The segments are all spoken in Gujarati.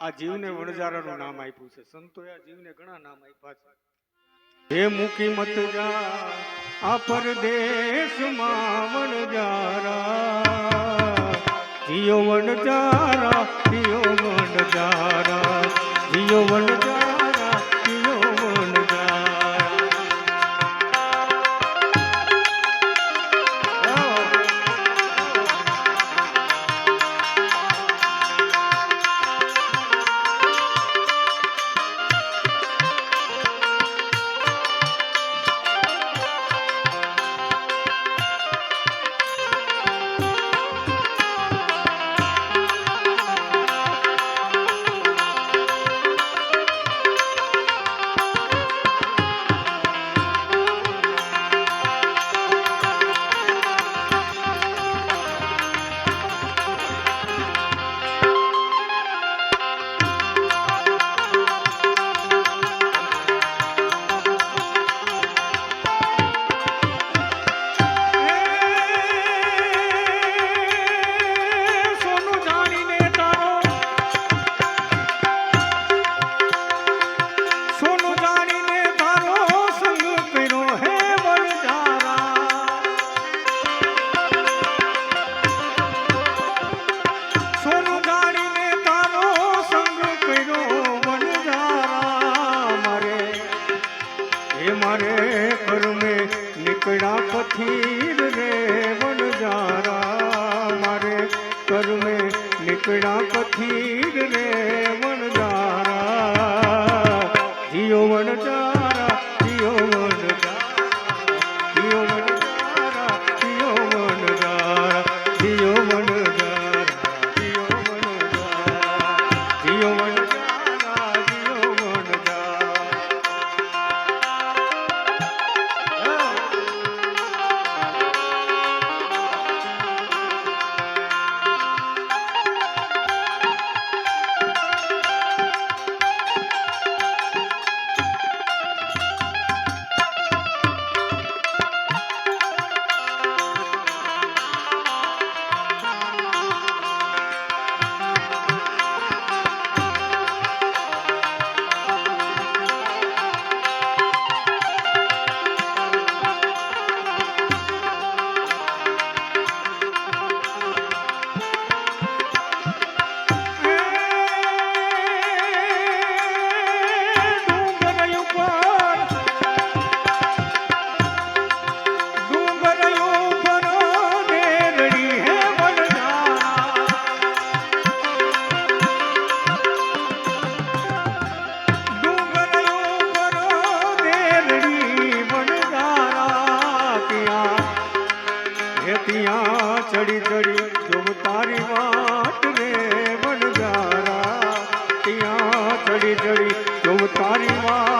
આ જીવને વણજારાનું નામ આપ્યું છે. સંતોએ આ જીવને ઘણા નામ આપ્યા છે. હે મૂકી મત જા આ પરદેશમાં વણજારા જીયો વણજારા જીયો વણજારા જીયો વણજારા પથીર રે વણજારા મારે કર્મે નીકળ્યા પથીર રે વણજારા જીઓ વણજારા જો તારી માં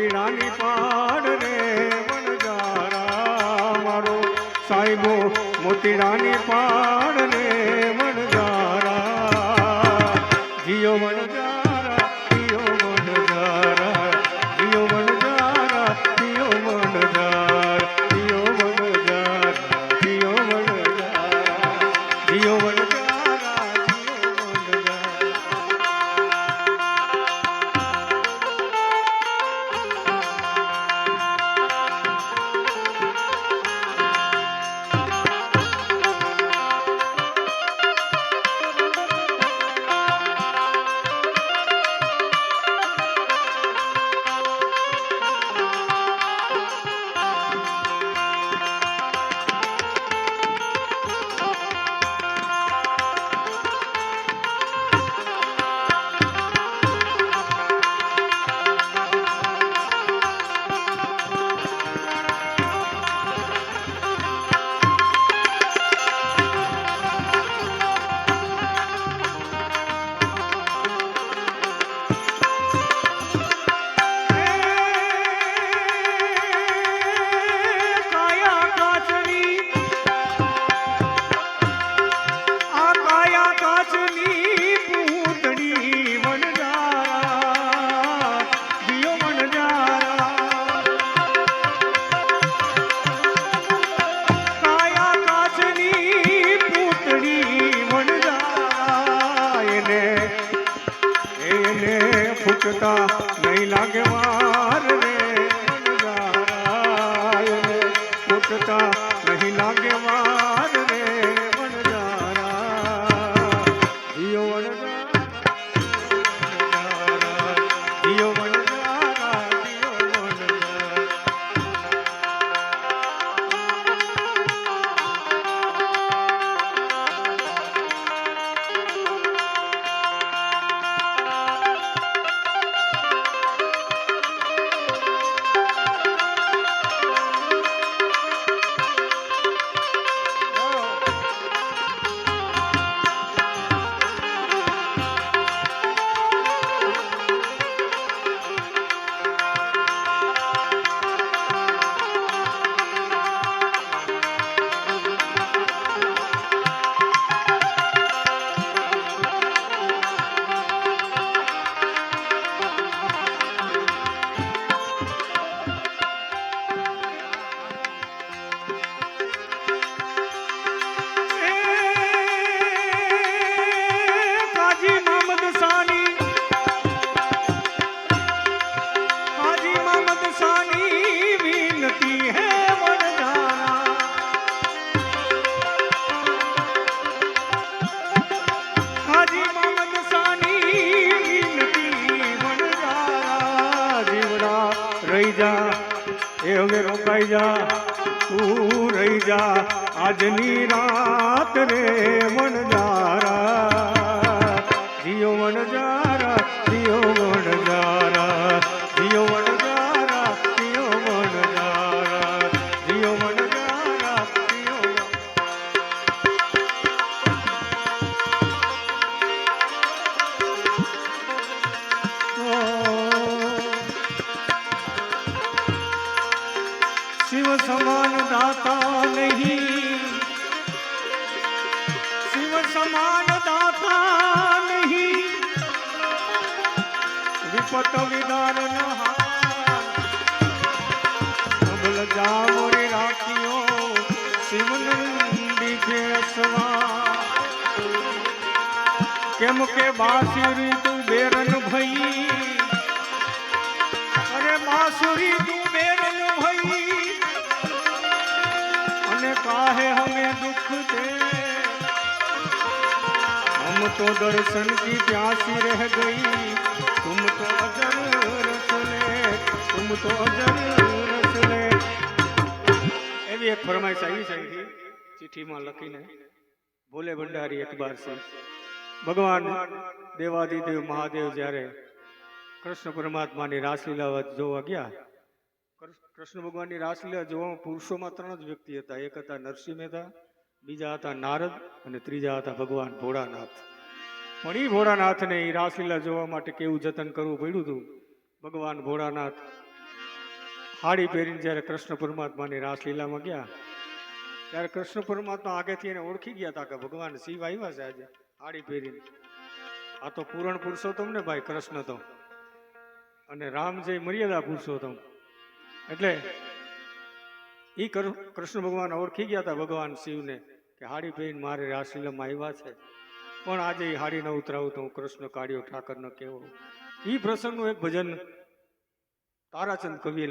મોતીડાની પાડ રે વણજારા મારો. સાહેબો મોતીડાની પાડ નહીં લાગે જા એ હવે રોકાઈ જા તું રહી જા આજની રાત રે વણજારા જીઓ વણજારા જીઓ વણજારા જીઓ વણજારા માનદાતા નહીં. વિપત વિદાર ભૂલ જાઓ રે રાખ્યો શિવનંદી કેમ કે બાસી दर्शन की प्यासी रह गई तुम तो अजर रस ले तुम तो अजर रस ले એવી એક ફરમાઈશ આવી છે ચિઠ્ઠીમાં લખીને ભોલે ભંડારી અખબાર છે ભગવાન દેવાદિદેવ મહાદેવ જ્યારે કૃષ્ણ પરમાત્માની રાસલીલા જોવા ગયા કૃષ્ણ કૃષ્ણ ભગવાનની રાસલીલા જોવામાં પુરુષોમાં ત્રણ જ વ્યક્તિ હતા એક હતા નરસિંહ મહેતા બીજા હતા નારદ અને ત્રીજા હતા ભગવાન ભોળાનાથ પણ એ ભોળાનાથને એ રાસલીલા જોવા માટે કેવું જતન કરવું પડ્યું હતું ભગવાન ભોળાનાથ હાડી પહેરીને જ્યારે કૃષ્ણ પરમાત્માની રાસલીલામાં ગયા, ત્યારે કૃષ્ણ પરમાત્મા આગેથી એને ઓળખી ગયા હતા કે ભગવાન શિવ આવ્યા છે આજે હાડી પહેરીને. આ તો પૂરણ પુરુષોત્તમ ને ભાઈ કૃષ્ણ તો અને રામ જે મર્યાદા પુરુષોત્તમ. એટલે એ કૃષ્ણ ભગવાન ઓળખી ગયા હતા ભગવાન શિવને કે હાડી પહેરીને મારે રાસલીલામાં આવ્યા છે. પણ આજે હારી ન ઉતરાવું તો હું કૃષ્ણ કાઢ્યો ઠાકર ન કહેવો. એ પ્રસંગનું એક ભજન તારાચંદ કવિએ લખ્યું.